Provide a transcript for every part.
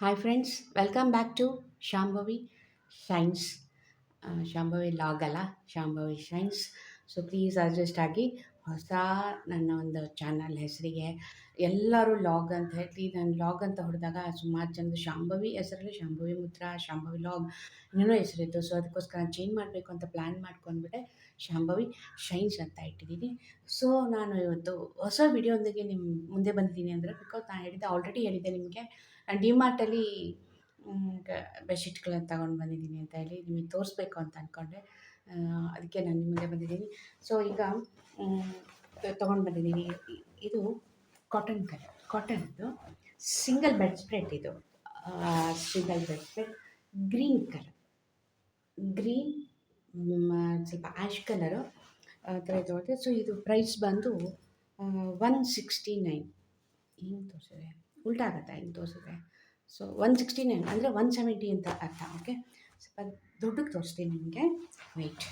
Hi friends welcome back to Shambhavi science Shambhavi log ಅಲ್ಲ Shambhavi science so please adjust ಆಗಿ ಹೊಸ ನನ್ನ ಒಂದು ಚಾನಲ್ ಹೆಸರಿಗೆ ಎಲ್ಲರೂ ಲಾಗ್ ಅಂತ ಹೇಳಿ, ನಾನು ಲಾಗ್ ಅಂತ ಹೊಡೆದಾಗ ಸುಮಾರು ಜನರು ಶಾಂಭವಿ ಹೆಸರಲ್ಲಿ ಶಾಂಭವಿ ಮುದ್ರ ಶಾಂಭವಿ ಲಾಗ್ ಇನ್ನೂ ಹೆಸರಿತ್ತು. ಸೊ ಅದಕ್ಕೋಸ್ಕರ ಚೇಂಜ್ ಮಾಡಬೇಕು ಅಂತ ಪ್ಲ್ಯಾನ್ ಮಾಡ್ಕೊಂಡ್ಬಿಟ್ಟೆ ಶಾಂಭವಿ ಶೈನ್ಸ್ ಅಂತ ಇಟ್ಟಿದ್ದೀನಿ. ಸೊ ನಾನು ಇವತ್ತು ಹೊಸ ವಿಡಿಯೋದೊಂದಿಗೆ ನಿಮ್ಮ ಮುಂದೆ ಬಂದಿದ್ದೀನಿ ಅಂದರೆ ಬಿಕಾಸ್ ನಾನು ಹೇಳಿದ್ದೆ ಆಲ್ರೆಡಿ ಹೇಳಿದ್ದೆ ನಿಮಗೆ. ಡಿಮಾರ್ಟಲ್ಲಿ ಬೆಡ್ಶೀಟ್ಗಳನ್ನು ತಗೊಂಡು ಬಂದಿದ್ದೀನಿ ಅಂತ ಹೇಳಿ ನಿಮಗೆ ತೋರಿಸ್ಬೇಕು ಅಂತ ಅಂದ್ಕೊಂಡೆ ಅದಕ್ಕೆ ನಾನು ನಿಮಗೆ ಬಂದಿದ್ದೀನಿ. ಸೊ ಈಗ ತೊಗೊಂಡು ಬಂದಿದ್ದೀನಿ. ಇದು ಕಾಟನ್ ಕಲರ್ ಕಾಟನ್ದು ಸಿಂಗಲ್ ಬೆಡ್ ಸ್ಪ್ರೆಡ್ ಇದು. Single bed spread green colour green ಸ್ವಲ್ಪ ಆ್ಯಶ್ ಕಲರು ಆ ಥರ ತೊಗೊಳ್ತೆ ಸೊ ಇದು ಪ್ರೈಸ್ ಬಂದು ಒನ್ ಸಿಕ್ಸ್ಟಿ ನೈನ್ ಏನು ತೋರಿಸಿದೆ? ಉಲ್ಟಾ ಆಗುತ್ತೆ ಹಿಂಗೆ ತೋರಿಸಿದ್ರೆ ಸೊ ಒನ್ ಸಿಕ್ಸ್ಟಿ ನೈನ್ ಅಂದರೆ ಒನ್ ಸೆವೆಂಟಿ ಅಂತ ಅರ್ಥ ಓಕೆ ಸ್ವಲ್ಪ ದೊಡ್ಡಕ್ಕೆ ತೋರಿಸ್ತೀನಿ ನಿಮಗೆ. Weight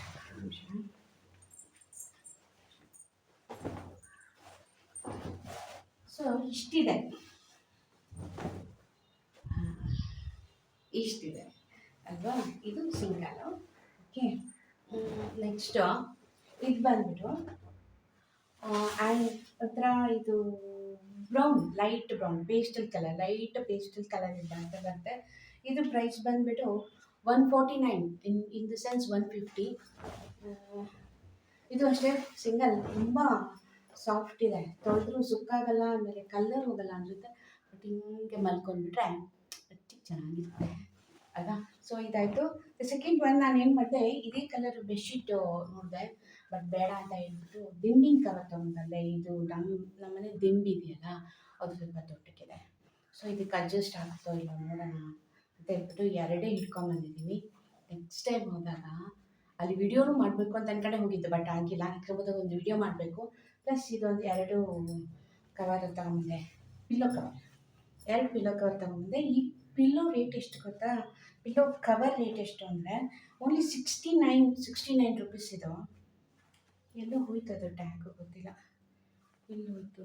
so ಇಷ್ಟಿದೆ. ಇಷ್ಟಿದೆ, ಅಲ್ವಾ? ಇದು ಸಿಂಗಲ್ ಓಕೆ ನೆಕ್ಸ್ಟು ಇದು ಬಂದ್ಬಿಟ್ಟು ಹತ್ರ ಇದು brown, light brown pastel colour light pastel colour ಇಲ್ಲ ಅಂತ ಬರುತ್ತೆ ಇದು ಪ್ರೈಸ್ ಬಂದುಬಿಟ್ಟು one forty nine in in the sense one fifty ಇದು ಅಷ್ಟೇ ಸಿಂಗಲ್ ತುಂಬ ಸಾಫ್ಟ್ ಇದೆ. ತೊಳೆದ್ರೂ ಸುಕ್ಕಾಗಲ್ಲ ಆಮೇಲೆ ಕಲ್ಲರ್ ಹೋಗಲ್ಲ ಅನಿಸುತ್ತೆ. ಬಟ್ ಹಿಂಗೆ ಮಲ್ಕೊಂಡ್ಬಿಟ್ರೆ ಅಚ್ಚಿ ಚೆನ್ನಾಗಿರುತ್ತೆ. ಅಲ್ವಾ? ಸೊ ಇದಾಯಿತು. ಸೆಕೆಂಡ್ ಒನ್ ನಾನು ಏನು ಮಾಡಿದೆ, ಇದೇ ಕಲರ್ ಬೆಡ್ಶೀಟ್ ನೋಡಿದೆ. ಬಟ್ ಬೇಡ ಅಂತ ಹೇಳ್ಬಿಟ್ಟು ದಿಂಬಿನ ಕವರ್ ತೊಗೊಂಡ್ಬಂದೆ. ಇದು ನಮ್ಮ ನಮ್ಮನೆ ದಿಂಬು ಇದೆಯಲ್ಲ ಅದು ಸ್ವಲ್ಪ ದೊಡ್ಡಕ್ಕಿದೆ. ಸೊ ಇದಕ್ಕೆ ಅಡ್ಜಸ್ಟ್ ಆಗುತ್ತೋ ಇಲ್ಲ ನೋಡೋಣ ಅಂತ ಹೇಳ್ಬಿಟ್ಟು ಎರಡೇ ಇಟ್ಕೊಂಬಂದಿದ್ದೀನಿ ನೆಕ್ಸ್ಟ್ ಟೈಮ್ ಹೋದಾಗ ಅಲ್ಲಿ ವಿಡಿಯೋನು ಮಾಡಬೇಕು ಅಂತ ಅನ್ಕಡೆ ಹೋಗಿದ್ದು ಬಟ್ ಆಗಿಲ್ಲ. ನೆಕ್ಸ್ಟ್ ಒಂದು ವಿಡಿಯೋ ಮಾಡಬೇಕು. ಪ್ಲಸ್ ಇದೊಂದು ಎರಡು ಕವರ್ ತಗೊಂಬಂದೆ ಪಿಲ್ಲೋ ಕವರ್ ಎರಡು ಪಿಲ್ಲೋ ಕವರ್ ತಗೊಂಬಂದೆ ಈ ಪಿಲ್ಲೋ ರೇಟ್ ಎಷ್ಟು ಗೊತ್ತಾ? ಪಿಲ್ಲೋ ಕವರ್ ರೇಟ್ ಎಷ್ಟು ಅಂದರೆ only sixty nine sixty nine rupees ಇದು. ಎಲ್ಲೋ ಹೋಯ್ತು ಅದು ಟ್ಯಾಗ್ ಗೊತ್ತಿಲ್ಲ. ಎಲ್ಲಿ ಹೋಯ್ತು?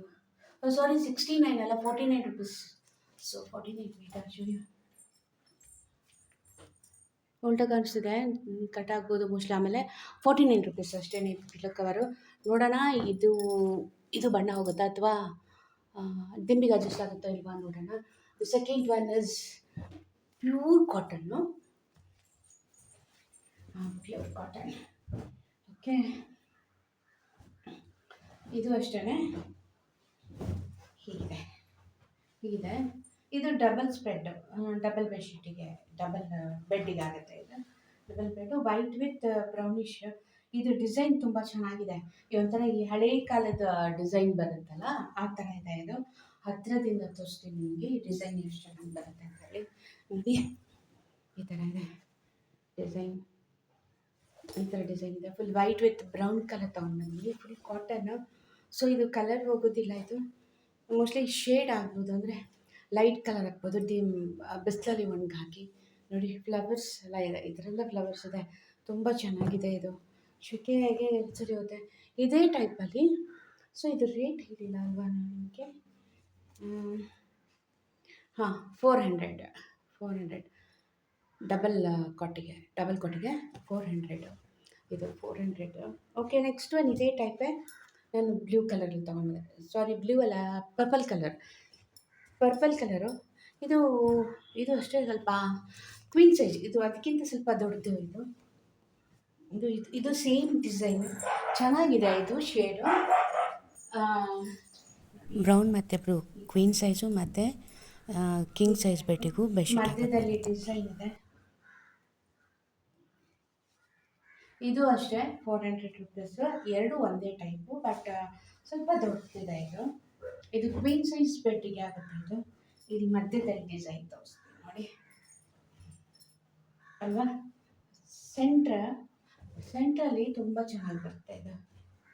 ಸಾರಿ ಸಿಕ್ಸ್ಟಿ ನೈನ್ ಅಲ್ಲ forty nine rupees so forty nine wait actually ಉಲ್ಟಾ ಕಾಣಿಸ್ತಿದೆ ಕಟ್ ಆಗ್ಬೋದು ಮೋಸ್ಟ್ಲಿ ಆಮೇಲೆ ಫೋರ್ಟಿ ನೈನ್ ರುಪೀಸ್ ಅಷ್ಟೇ ಪಿಲ್ಲೋ ಕವರು ನೋಡೋಣ, ಇದು ಇದು ಬಣ್ಣ ಹೋಗುತ್ತಾ ಅಥವಾ ದಿಂಬಿಗೆ ಅಡ್ಜಸ್ಟ್ ಆಗುತ್ತೋ ಇಲ್ವಾ ನೋಡೋಣ. Second one is pure cotton pure cotton okay ಇದು ಅಷ್ಟೇ ಹೀಗಿದೆ. ಹೀಗಿದೆ. ಇದು ಡಬಲ್ ಸ್ಪ್ರೆಡ್ ಡಬಲ್ ಬೆಡ್ಶೀಟಿಗೆ ಡಬಲ್ ಬೆಡ್ಡಿಗೆ ಆಗುತ್ತೆ ಇದು. Double bed white with brownish ಇದು ಡಿಸೈನ್ ತುಂಬ ಚೆನ್ನಾಗಿದೆ. ಒಂಥರ ಈ ಹಳೆ ಕಾಲದ ಡಿಸೈನ್ ಬರುತ್ತಲ್ಲ, ಆ ಥರ ಇದೆ ಇದು. ಹತ್ತಿರದಿಂದ ತೋರಿಸ್ತೀನಿ ನಿಮಗೆ, ಈ ಡಿಸೈನ್ ಎಷ್ಟು ಚೆನ್ನಾಗಿ ಬರುತ್ತೆ ಅಂತ ಹೇಳಿ. ನೋಡಿ. ಈ ಥರ ಇದೆ. ಡಿಸೈನ್ ಈ ಥರ ಡಿಸೈನ್ ಇದೆ. Full white with brown colour ತೊಗೊಂಡ್ಬಂದ್ವಿ full cotton so ಇದು ಕಲರ್ ಹೋಗೋದಿಲ್ಲ ಇದು. ಮೋಸ್ಟ್ಲಿ ಶೇಡ್ ಆಗ್ಬೋದು ಅಂದರೆ ಲೈಟ್ ಕಲರ್ ಹಾಕ್ಬೋದು. ಡಿಮ್ ಬಿಸಿಲಲ್ಲಿ ಒಣಗಾಕಿ. ನೋಡಿ ಫ್ಲವರ್ಸ್ ಎಲ್ಲ ಇದೆ. ಇದರಿಂದ ಫ್ಲವರ್ಸ್ ಇದೆ. ತುಂಬ ಚೆನ್ನಾಗಿದೆ ಇದು. ಶುಕೆಯಾಗೆ ಸರಿ ಹೋಗುತ್ತೆ ಇದೇ ಟೈಪಲ್ಲಿ ಸೊ ಇದು ರೇಟ್ ಹೇಳಿಲ್ಲ ಅಲ್ವಾ ನಿಮಗೆ? ಹಾಂ four hundred four hundred double ಕೊಟ್ಟಿಗೆ. ಡಬಲ್ ಕೊಟ್ಟಿಗೆ ಫೋರ್ ಹಂಡ್ರೆಡು ಇದು four hundred okay next one ಇದೇ ಟೈಪೇ ನಾನು ಬ್ಲೂ ಕಲರಲ್ಲಿ ತೊಗೊಂಡೆ ಸಾರಿ ಬ್ಲೂ ಅಲ್ಲ ಪರ್ಪಲ್ ಕಲರ್ ಪರ್ಪಲ್ ಕಲರು ಇದು ಇದು ಅಷ್ಟೇ ಸ್ವಲ್ಪ ಕ್ವೀನ್ ಸೈಜ್ ಇದು ಅದಕ್ಕಿಂತ ಸ್ವಲ್ಪ ದೊಡ್ಡದು ಇದು. ಇದು ಇದು ಇದು ಸೇಮ್ ಡಿಸೈನ್ ಚೆನ್ನಾಗಿದೆ ಇದು ಶೇಡು ಬ್ರೌನ್ ಮತ್ತು ಬ್ಲೂ ಕ್ವೀನ್ ಸೈಜು ಮತ್ತು ಕಿಂಗ್ ಸೈಜ್ ಬೆಟ್ಟಿಗೂ ಬೆಡ್ಶೀಟ್ ಮಧ್ಯದಲ್ಲಿ ಡಿಸೈನ್ ಇದೆ. ಇದು ಅಷ್ಟೇ ಫೋರ್ ಹಂಡ್ರೆಡ್ ರುಪೀಸ್ ಎರಡು ಒಂದೇ ಟೈಪು ಬಟ್ ಸ್ವಲ್ಪ ದೊಡ್ಡದಿದೆ ಇದು. ಇದು ಕ್ವೀನ್ ಸೈಜ್ ಆಗುತ್ತೆ ಇದು. ಇಲ್ಲಿ ಮಧ್ಯದಲ್ಲಿ ಡಿಸೈನ್ ತೋರಿಸ್ತೀನಿ ನೋಡಿ. ಅಲ್ವಾ? ಸೆಂಟ್ರ ಸೆಂಟ್ರಲ್ಲಿ ತುಂಬ ಚೆನ್ನಾಗಿ ಬರುತ್ತೆ ಇದು.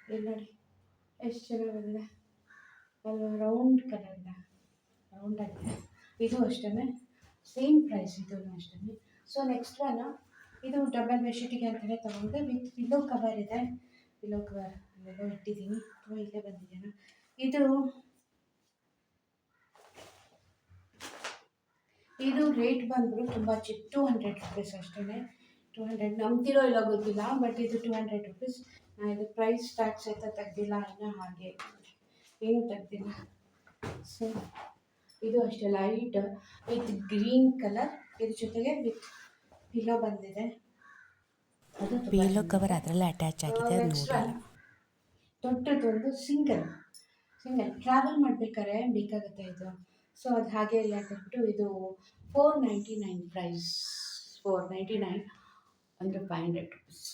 ಇಲ್ಲಿ ನೋಡಿ, ಎಷ್ಟು ಚೆನ್ನಾಗಿ ಬಂದಿದೆ. ಅಲ್ವಾ? ರೌಂಡ್ ಕಲರ್ ಇದೆ. ರೌಂಡ್ ಆಗಿದೆ. ಇದು ಅಷ್ಟೇ ಸೇಮ್ ಪ್ರೈಸ್ ಇದು ಅಷ್ಟೇ ಸೊ ನೆಕ್ಸ್ಟ್ ಒನ್ ಇದು ಡಬಲ್ ಬೆಡ್ಶೀಟಿಗೆ ಅಂತಲೇ ತೊಗೊಂಡೆ. ವಿತ್ ಪಿಲ್ಲೋ ಕವರ್ ಇದೆ. ಪಿಲ್ಲೋ ಕವರ್ ಅಲ್ಲೆಲ್ಲ ಇಟ್ಟಿದ್ದೀನಿ. ತುಂಬ ಇಲ್ಲೇ ಬಂದಿದ್ದೇನೆ ಇದು ಇದು ರೇಟ್ ಬಂದ್ಬಿಟ್ಟು ತುಂಬ ಚಿಪ್, ಟೂ ಹಂಡ್ರೆಡ್ ರುಪೀಸ್ ಅಷ್ಟೇ ಟೂ ಹಂಡ್ರೆಡ್ ನಂಬ್ತಿರೋ ಇಲ್ಲ ಗೊತ್ತಿಲ್ಲ, ಬಟ್ ಇದು ಟು ಹಂಡ್ರೆಡ್ ರುಪೀಸ್. ಇದು ಪ್ರೈಸ್ ಟ್ಯಾಕ್ಸ್ ಅಂತ ತೆಗ್ದಿಲ್ಲ, ಇನ್ನೂ ಹಾಗೆ. ಏನು ತೆಗ್ದಿಲ್ಲ. ಸೊ ಇದು ಅಷ್ಟೇ ಲೈಟ್ ವಿತ್ ಗ್ರೀನ್ ಕಲರ್. ಇದ್ರ ಜೊತೆಗೆ ವಿತ್ ಪಿಲೋ ಬಂದಿದೆ. ಪೀಲೋ ಕವರ್ ಅದರಲ್ಲೇ ಅಟ್ಯಾಚ್ ಆಗಿದೆ ನೋಡಲ್ಲ. ದೊಡ್ಡದೊಂದು ಸಿಂಗಲ್ ಸಿಂಗಲ್ ಟ್ರಾವೆಲ್ ಮಾಡ್ಬೇಕಾದ್ರೆ ಬೇಕಾಗುತ್ತೆ ಇದು. ಸೊ ಅದು ಹಾಗೆ ಇಲ್ಲ ಅಂದ್ಬಿಟ್ಟು ಇದು four ninety nine price four ninety nine ಅಂದರೆ ಫೈವ್ ಹಂಡ್ರೆಡ್ ರುಪೀಸ್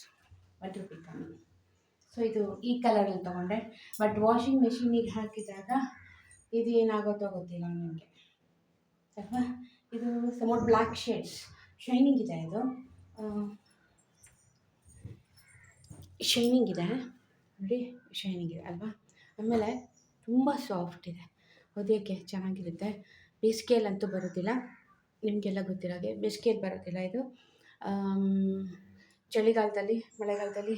ಒನ್ ರೂಪಾಯಿ ಕಮ್ಮಿ. ಸೊ ಇದು ಈ ಕಲರಲ್ಲಿ ತೊಗೊಂಡೆ. ಬಟ್ ವಾಷಿಂಗ್ ಮೆಷಿನಿಗೆ ಹಾಕಿದಾಗ ಇದು ಏನಾಗುತ್ತೋ ಗೊತ್ತಿಲ್ಲ ನನಗೆ. ಅಲ್ವಾ? ಇದು ಸಮೋಟ್ ಬ್ಲ್ಯಾಕ್ ಶೇಡ್ಸ್ ಶೈನಿಂಗ್ ಇದೆ ಇದು. ಶೈನಿಂಗ್ ಇದೆ? ನೋಡಿ ಶೈನಿಂಗ್ ಇದೆ ಅಲ್ವಾ? ಆಮೇಲೆ ತುಂಬ ಸಾಫ್ಟ್ ಇದೆ. ಒದೆಯೋಕ್ಕೆ ಚೆನ್ನಾಗಿರುತ್ತೆ. ಬೇಸಿಗೆಯಲ್ಲಂತೂ ಬರೋದಿಲ್ಲ. ನಿಮಗೆಲ್ಲ ಗೊತ್ತಿರೋಗೆ ಬೇಸಿಗೆಯಲ್ಲಿ ಬರೋದಿಲ್ಲ ಇದು. ಚಳಿಗಾಲದಲ್ಲಿ ಮಳೆಗಾಲದಲ್ಲಿ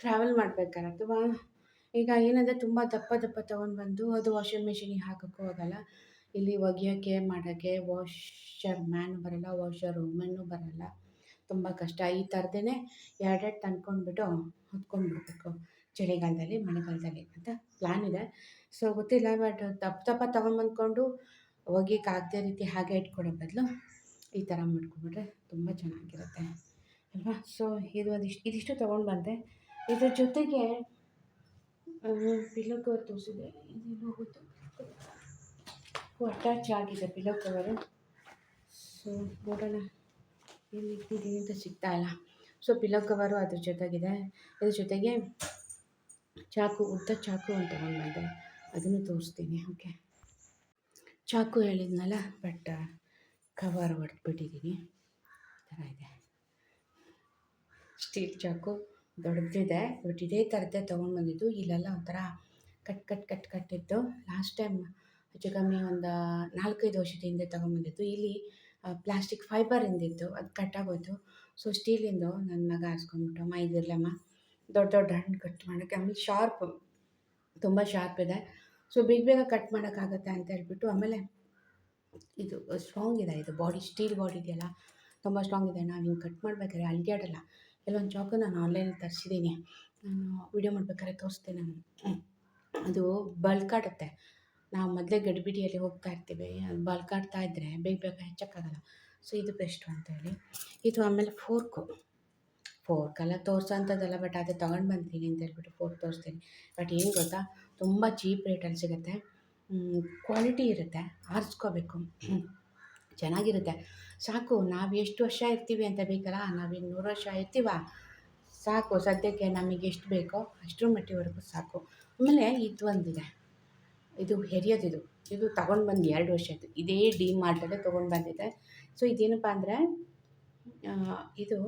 ಟ್ರಾವೆಲ್ ಮಾಡಬೇಕಾದ್ರೆ ಅಥವಾ ಈಗ ಏನಂದರೆ ತುಂಬ ದಪ್ಪ ದಪ್ಪ ತೊಗೊಂಡು ಬಂದು ಅದು ವಾಷಿಂಗ್ ಮೆಷಿನಿಗೆ ಹಾಕೋಕ್ಕೂ ಆಗಲ್ಲ. ಇಲ್ಲಿ ಒಗೆಯೋಕ್ಕೆ ಮಾಡೋಕ್ಕೆ ವಾಷರ್ ಮ್ಯಾನ್ ಬರಲ್ಲ ವಾಷರ್ ವುಮೆನ್ನು ಬರಲ್ಲ. ತುಂಬ ಕಷ್ಟ. ಈ ಥರದೇ ಎರಡೆರಡು ತಂದ್ಕೊಂಡ್ಬಿಟ್ಟು ಹೊತ್ಕೊಂಡ್ಬಿಡ್ಬೇಕು. ಚಳಿಗಾಲದಲ್ಲಿ, ಮಳೆಗಾಲದಲ್ಲಿ ಅಂತ ಪ್ಲ್ಯಾನ್ ಇದೆ. ಸೊ ಗೊತ್ತಿಲ್ಲ ಬಟ್ ತಪ್ಪ ತಪ್ಪ ಒಗೆಯಕ್ಕೆ ಆಗದೇ ರೀತಿ ಹಾಗೆ ಇಟ್ಕೊಡೋ ಬದಲು ಈ ಥರ ಮಾಡ್ಕೊಂಡ್ಬಿಟ್ರೆ ತುಂಬ ಚೆನ್ನಾಗಿರುತ್ತೆ. ಅಲ್ವಾ? ಸೊ ಇದು ಒಂದಿಷ್ಟು ಇದಿಷ್ಟು ತೊಗೊಂಡು ಬಂದೆ ಇದ್ರ ಜೊತೆಗೆ ಪಿಲ್ಲೋ ಕವರ್ ತೋರಿಸಿದೆ. ಇದು ಹೋಗುತ್ತೆ ಅಟ್ಯಾಚ್ ಆಗಿದೆ ಪಿಲೋ ಕವರು ಸೊ ನೋಡೋಣ. ಎಲ್ಲಿ ಇಟ್ಟಿದ್ದೀನಿ ಅಂತ ಸಿಗ್ತಾ ಇಲ್ಲ. ಸೊ ಪಿಲೋ ಕವರು ಅದ್ರ ಜೊತೆಗಿದೆ. ಇದ್ರ ಜೊತೆಗೆ ಚಾಕು, ಉದ್ದ ಚಾಕು ಅಂತ ಬಂದಿದೆ. ಬಂದೆ ಅದನ್ನು ತೋರಿಸ್ತೀನಿ, ಓಕೆ. ಚಾಕು ಹೇಳಿದ್ನಲ್ಲ, ಬಟ್ ಕವರ್ ಹೊಡೆದ್ಬಿಟ್ಟಿದ್ದೀನಿ ಥರ ಇದೆ. ಸ್ಟೀಲ್ ಚಾಕು ದೊಡ್ಡದಿದೆ, ಬಟ್ ಇದೇ ಥರದ್ದೇ ತೊಗೊಂಡು ಬಂದಿದ್ದು ಇಲ್ಲೆಲ್ಲ ಒಂಥರ ಕಟ್ ಕಟ್ ಕಟ್ ಕಟ್ಟಿತ್ತು ಲಾಸ್ಟ್ ಟೈಮ್ ಹೆಚ್ಚು ಕಮ್ಮಿ ಒಂದು ನಾಲ್ಕೈದು ವರ್ಷದ ಹಿಂದೆ ಇಲ್ಲಿ ಪ್ಲಾಸ್ಟಿಕ್ ಫೈಬರ್ ಇಂದಿತ್ತು ಅದು ಕಟ್ಟಾಗೋಯ್ತು ಸೊ ಸ್ಟೀಲಿಂದು ನನ್ನ ಮಗ ಹಾಸ್ಕೊಂಡ್ಬಿಟ್ಟು ಅಮ್ಮ, ಇದಿರಲಮ್ಮ, ದೊಡ್ಡ ದೊಡ್ಡ ಹಣ್ಣು ಕಟ್ ಮಾಡೋಕ್ಕೆ. ಆಮೇಲೆ ಶಾರ್ಪ್ ತುಂಬ ಶಾರ್ಪ್ ಇದೆ. ಸೊ ಬೇಗ ಬೇಗ ಕಟ್ ಮಾಡೋಕ್ಕಾಗತ್ತೆ ಅಂತ ಹೇಳ್ಬಿಟ್ಟು, ಆಮೇಲೆ ಇದು ಸ್ಟ್ರಾಂಗ್ ಇದೆ, ಇದು ಬಾಡಿ ಸ್ಟೀಲ್ ಬಾಡಿ ಇದೆಯಲ್ಲ, ತುಂಬ ಸ್ಟ್ರಾಂಗ್ ಇದೆ. ನಾನು ಹಿಂಗೆ ಕಟ್ ಮಾಡ್ಬೇಕಾದ್ರೆ ಎಲ್ಲ ಕೆಲವೊಂದು ಚಾಕು ನಾನು ಆನ್ಲೈನಲ್ಲಿ ತರಿಸಿದ್ದೀನಿ ನಾನು ವಿಡಿಯೋ ಮಾಡ್ಬೇಕಾದ್ರೆ ತೋರಿಸ್ತೇನೆ ನಾನು. ಅದು ಬಲ್ಕಾಡುತ್ತೆ ನಾವು ಮೊದಲೇ ಗಡಿಬಿಡಿಯಲ್ಲಿ ಹೋಗ್ತಾ ಇರ್ತೀವಿ ಅದು ಬಲ್ಕಾಡ್ತಾ ಇದ್ದರೆ ಬೇಗ ಬೇಗ ಹೆಚ್ಚಕ್ಕಾಗಲ್ಲ. ಸೊ ಇದು ಬೆಸ್ಟು ಅಂತೇಳಿ. ಇದು ಆಮೇಲೆ ಫೋರ್ಕು ಫೋರ್ಕೆಲ್ಲ ತೋರಿಸೋ ಅಂಥದ್ದಲ್ಲ ಬಟ್ ಅದೇ ತೊಗೊಂಡು ಬಂದಿದ್ದೀನಿ ಅಂತ ಹೇಳ್ಬಿಟ್ಟು ಫೋರ್ಕ್ ತೋರಿಸ್ತೀನಿ. ಬಟ್ ಏನು ಗೊತ್ತಾ, ತುಂಬ ಚೀಪ್ ರೇಟಲ್ಲಿ ಸಿಗುತ್ತೆ. ಕ್ವಾಲಿಟಿ ಇರುತ್ತೆ, ಆರಿಸ್ಕೋಬೇಕು. ಚೆನ್ನಾಗಿರುತ್ತೆ. ಸಾಕು, ನಾವು ಎಷ್ಟು ವರ್ಷ ಇರ್ತೀವಿ ಅಂತ ಬೇಕಲ್ಲ ನಾವಿನ್ನು ನೂರು ವರ್ಷ ಇರ್ತೀವ? ಸಾಕು, ಸದ್ಯಕ್ಕೆ ನಮಗೆ ಎಷ್ಟು ಬೇಕೋ ಅಷ್ಟರ ಮಟ್ಟಿವರೆಗೂ ಸಾಕು. ಆಮೇಲೆ ಇದು ಒಂದಿದೆ. ಇದು ಹೆರಿಯೋದಿದು ಇದು. ತಗೊಂಡು ಬಂದು ಎರಡು ವರ್ಷ ಆಯಿತು. ಇದೇ ಡಿ ಮಾರ್ಟಲ್ಲೇ ತೊಗೊಂಡು ಬಂದಿದ್ದೆ. ಸೊ ಇದೇನಪ್ಪ ಅಂದರೆ ಇದು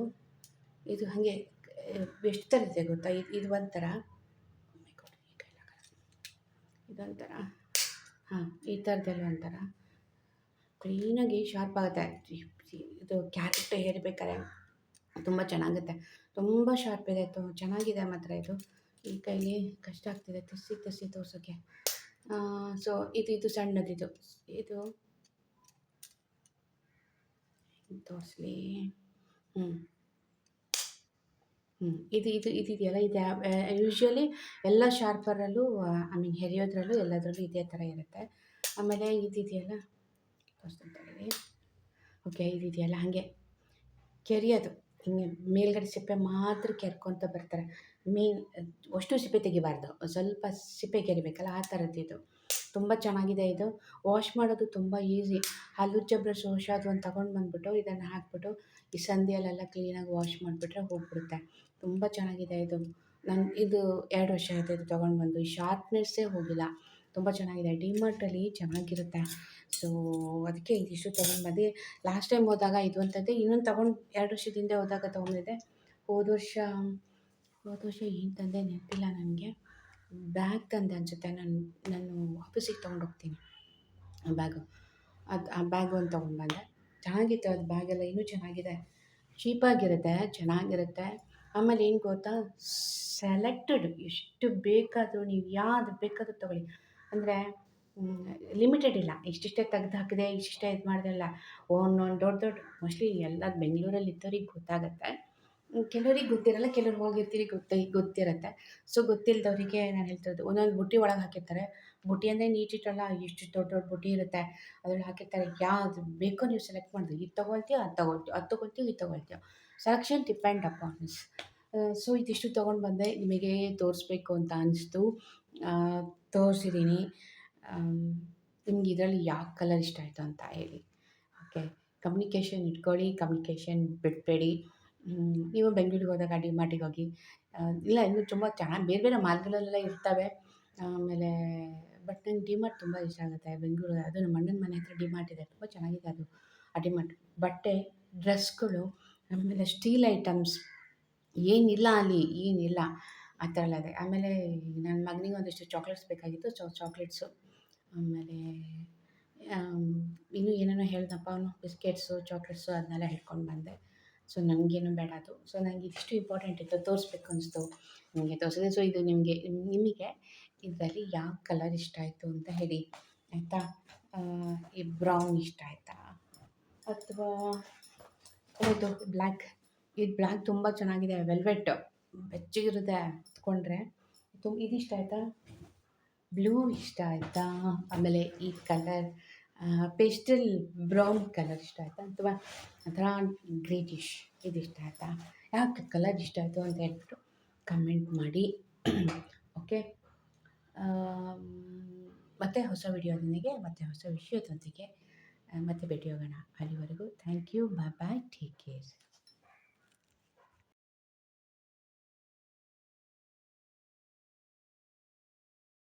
ಇದು ಹಾಗೆ ಎಷ್ಟು ಥರ ಇದೆ ಗೊತ್ತಾ? ಇದು ಇದು ಒಂಥರ. ಇದೊಂಥರ, ಹಾಂ, ಈ ಥರದ್ದೆಲ್ಲ ಒಂಥರ ಕ್ಲೀನಾಗಿ ಶಾರ್ಪ್ ಆಗುತ್ತೆ. ಇದು ಕ್ಯಾರೆಟ್ ಹೇರಬೇಕಾದ್ರೆ ತುಂಬ ಚೆನ್ನಾಗುತ್ತೆ. ತುಂಬ ಶಾರ್ಪ್ ಇದೆ. ತು, ಚೆನ್ನಾಗಿದೆ ಮಾತ್ರ ಇದು. ಈ ಕೈಗೆ ಕಷ್ಟ ಆಗ್ತಿದೆ. ತುಸಿ ತಸಿ ತೋರ್ಸೋಕ್ಕೆ ಸೊ ಇದು ಇದು ಸಣ್ಣದಿದು. ಇದು. ತೋರಿಸ್ಲಿ. ಹ್ಞೂ ಹ್ಞೂ ಇದು ಇದು ಇದಿದೆಯಲ್ಲ ಇದು ಯೂಶ್ವಲಿ ಎಲ್ಲ ಶಾರ್ಪರಲ್ಲೂ ಐ ಮೀನ್ ಹೆರಿಯೋದ್ರಲ್ಲೂ ಎಲ್ಲದರಲ್ಲೂ ಇದೇ ಥರ ಇರುತ್ತೆ. ಆಮೇಲೆ ಇದಿದೆಯಲ್ಲ ತೋರಿಸ್ತೀನಿ ಓಕೆ ಇದಿದೆಯಲ್ಲ ಹಾಗೆ. ಕೆರಿಯೋದು. ಹಿಂಗೆ ಮೇಲ್ಗಡೆ ಸಿಪ್ಪೆ ಮಾತ್ರ ಕೆರ್ಕೊತ ಬರ್ತಾರೆ. ಮೇನ್, ಅಷ್ಟು ಸಿಪ್ಪೆ ತೆಗಿಬಾರ್ದು. ಸ್ವಲ್ಪ ಸಿಪ್ಪೆ ಕೆರಿಬೇಕಲ್ಲ, ಆ ಥರದ್ದು ಇದು. ತುಂಬ ಚೆನ್ನಾಗಿದೆ ಇದು. ವಾಶ್ ಮಾಡೋದು ತುಂಬ ಈಸಿ ಹಲ್ಲುಜ್ಜ ಬ್ರಷ್ ಹೊಸದು ಒಂದು ತಗೊಂಡು ಬಂದುಬಿಟ್ಟು ಇದನ್ನು ಹಾಕ್ಬಿಟ್ಟು, ಈ ಸಂದಿಯಲ್ಲೆಲ್ಲ ಕ್ಲೀನಾಗಿ ವಾಶ್ ಮಾಡಿಬಿಟ್ರೆ ಹೋಗ್ಬಿಡುತ್ತೆ. ತುಂಬ ಚೆನ್ನಾಗಿದೆ ಇದು. ನನ್ನ ಇದು ಎರಡು ವರ್ಷ ಆಯಿತು ಇದು ತೊಗೊಂಡು ಬಂದು. ಈ ಶಾರ್ಪ್ನೆಸ್ಸೇ ಹೋಗಿಲ್ಲ. ತುಂಬ ಚೆನ್ನಾಗಿದೆ. ಡಿಮಾರ್ಟಲ್ಲಿ ಚೆನ್ನಾಗಿರುತ್ತೆ. ಸೊ ಅದಕ್ಕೆ ಇದಿಷ್ಟು ತೊಗೊಂಡು ಬಂದು. ಲಾಸ್ಟ್ ಟೈಮ್ ಹೋದಾಗ ಇದು ಅಂತದ್ದೇ, ಇನ್ನೊಂದು ತೊಗೊಂಡು ಎರಡು ವರ್ಷದಿಂದ ಹೋದಾಗ ತೊಗೊಂಡಿದ್ದೆ. ಹೋದ ವರ್ಷ ಹೋದ ಏನು ತಂದೆ ನೆನಪಿಲ್ಲ ನನಗೆ. ಬ್ಯಾಗ್ ತಂದೆ ಅನಿಸುತ್ತೆ. ನಾನು ನಾನು ಆಫೀಸಿಗೆ ತೊಗೊಂಡೋಗ್ತೀನಿ. ಆ ಬ್ಯಾಗು. ಅದು, ಆ ಬ್ಯಾಗ್ ಒಂದು ತೊಗೊಂಡ್ಬಂದೆ. ಚೆನ್ನಾಗಿತ್ತು ಅದು ಬ್ಯಾಗೆಲ್ಲ ಇನ್ನೂ ಚೆನ್ನಾಗಿದೆ. ಚೀಪಾಗಿರುತ್ತೆ. ಚೆನ್ನಾಗಿರುತ್ತೆ. ಆಮೇಲೆ ಏನು ಗೊತ್ತಾ? ಸೆಲೆಕ್ಟೆಡ್. ಎಷ್ಟು ಬೇಕಾದರೂ ನೀವು ಯಾವ್ದು ಬೇಕಾದರೂ ತೊಗೊಳ್ಳಿ. ಅಂದರೆ ಲಿಮಿಟೆಡ್ ಇಲ್ಲ. ಇಷ್ಟಿಷ್ಟೇ ತೆಗ್ದು ಹಾಕಿದೆ, ಇಷ್ಟಿಷ್ಟೇ ಇದು ಮಾಡಿದೆ ಅಲ್ಲ. ಒಂದೊಂದು ದೊಡ್ಡ ದೊಡ್ಡ, ಮೋಸ್ಟ್ಲಿ ಎಲ್ಲ ಬೆಂಗಳೂರಲ್ಲಿ ಇದ್ದವ್ರಿಗೆ ಗೊತ್ತಾಗುತ್ತೆ. ಕೆಲವ್ರಿಗೆ ಗೊತ್ತಿರಲ್ಲ, ಕೆಲವ್ರು ಹೋಗಿರ್ತೀರಿ, ಗೊತ್ತ, ಗೊತ್ತಿರುತ್ತೆ. ಸೊ ಗೊತ್ತಿಲ್ಲದವ್ರಿಗೆ ನಾನು ಹೇಳ್ತಿರೋದು, ಒಂದೊಂದು ಬುಟ್ಟಿ ಒಳಗೆ ಹಾಕಿರ್ತಾರೆ. ಬುಟ್ಟಿ ಅಂದರೆ ನೀಟಿಟ್ಟಲ್ಲ ಎಷ್ಟು ದೊಡ್ಡ ದೊಡ್ಡ ಬುಟ್ಟಿ ಇರುತ್ತೆ. ಅದ್ರಲ್ಲಿ ಹಾಕಿರ್ತಾರೆ, ಯಾವ್ದು ಬೇಕೋ ನೀವು ಸೆಲೆಕ್ಟ್ ಮಾಡಿದ್ರು ಇದು ತೊಗೊಳ್ತೀವಿ ಅದು ತೊಗೊಳ್ತೀವಿ ಅದು ತೊಗೊಳ್ತೀವಿ ಇದು ತೊಗೊಳ್ತೀವಿ ಸೆಲೆಕ್ಷನ್ ಡಿಪೆಂಡ್ ಅಪಾನ್ಸ್ ಸೊ ಇದಿಷ್ಟು ತೊಗೊಂಡು ಬಂದೆ. ನಿಮಗೆ ತೋರಿಸ್ಬೇಕು ಅಂತ ಅನಿಸ್ತು. ತೋರಿಸಿದ್ದೀನಿ ನಿಮ್ಗೆ ಇದರಲ್ಲಿ ಯಾವ ಕಲರ್ ಇಷ್ಟ ಆಯಿತು ಅಂತ ಹೇಳಿ. ಓಕೆ ಕಮ್ಯುನಿಕೇಷನ್ ಇಟ್ಕೊಳ್ಳಿ ಕಮ್ಯುನಿಕೇಷನ್ ಬಿಡಬೇಡಿ ನೀವು ಬೆಂಗಳೂರಿಗೆ ಹೋದಾಗ ಡಿಮಾರ್ಟಿಗೆ ಹೋಗಿ ಇಲ್ಲ ಇನ್ನೂ ತುಂಬ ಚೆನ್ನಾಗಿ ಬೇರೆ ಬೇರೆ ಮಾಲ್ಗಳಲ್ಲೆಲ್ಲ ಇರ್ತವೆ. ಆಮೇಲೆ ಬಟ್ ನಂಗೆ ಡಿಮಾರ್ಟ್ ತುಂಬ ಇಷ್ಟ ಆಗುತ್ತೆ ಬೆಂಗಳೂರು ಅದು ನಮ್ಮ ಅಣ್ಣನ ಮನೆ ಹತ್ರ ಡಿಮಾರ್ಟ್ ಇದೆ ತುಂಬ ಚೆನ್ನಾಗಿದೆ ಅದು ಆ ಡಿಮಾರ್ಟ್ ಬಟ್ಟೆ ಡ್ರೆಸ್ಗಳು ಆಮೇಲೆ ಸ್ಟೀಲ್ ಐಟಮ್ಸ್ ಏನಿಲ್ಲ ಅಲ್ಲಿ ಏನಿಲ್ಲ ಆ ಥರ ಎಲ್ಲ ಇದೆ. ಆಮೇಲೆ ನನ್ನ ಮಗನಿಗೆ ಒಂದಿಷ್ಟು ಚಾಕ್ಲೇಟ್ಸ್ ಬೇಕಾಗಿತ್ತು ಸೊ ಚಾಕ್ಲೇಟ್ಸು ಆಮೇಲೆ ಆಮ್, ಇನ್ನೂ ಏನೇನೋ ಹೇಳ್ದಪ್ಪ ಅವನು ಬಿಸ್ಕೆಟ್ಸು ಚಾಕ್ಲೇಟ್ಸು ಅದನ್ನೆಲ್ಲ ಹಿಡ್ಕೊಂಡು ಬಂದೆ. ಸೊ ನನಗೇನು ಬೇಡ ಅದು. ಸೊ ನನಗೆ ಇಷ್ಟು ಇಂಪಾರ್ಟೆಂಟ್ ಇತ್ತು, ತೋರಿಸ್ಬೇಕು ಅನಿಸ್ತು. ನಿಮಗೆ ತೋರಿಸಿದೆ. ಸೊ ಇದು ನಿಮಗೆ ನಿಮಗೆ ಇದರಲ್ಲಿ ಯಾವ ಕಲರ್ ಇಷ್ಟ ಆಯಿತು ಅಂತ ಹೇಳಿ. ಆಯಿತಾ? ಈ ಬ್ರೌನ್ ಇಷ್ಟ ಆಯಿತಾ? ಅಥವಾ, ಹೌದು ಬ್ಲ್ಯಾಕ್ ಇದು ಬ್ಲ್ಯಾಕ್ ತುಂಬ ಚೆನ್ನಾಗಿದೆ ವೆಲ್ವೆಟ್ ಬೆಚ್ಚಗಿರುತ್ತೆ ಹತ್ಕೊಂಡ್ರೆ ತುಂಬ ಇದಿಷ್ಟ ಆಯಿತಾ? ಬ್ಲೂ ಇಷ್ಟ ಆಯಿತಾ? ಆಮೇಲೆ ಈ ಕಲರ್ ಪೇಸ್ಟಲ್ ಬ್ರೌನ್ ಕಲರ್ ಇಷ್ಟ ಆಯಿತಾ? ಅಥವಾ ಅಥರ ಗ್ರೇಟಿಶ್ ಇದು ಇಷ್ಟ ಆಯಿತಾ? ಯಾಕೆ ಕಲರ್ ಇಷ್ಟ ಆಯಿತು ಅಂತ ಹೇಳ್ಬಿಟ್ಟು ಕಮೆಂಟ್ ಮಾಡಿ. ಓಕೆ ಮತ್ತೆ ಹೊಸ ವಿಡಿಯೋದೊಂದಿಗೆ ಮತ್ತೆ ಹೊಸ ವಿಷಯದೊಂದಿಗೆ ಮತ್ತೆ ಭೇಟಿ ಹೋಗೋಣ ಅಲ್ಲಿವರೆಗೂ. Thank you bye bye take care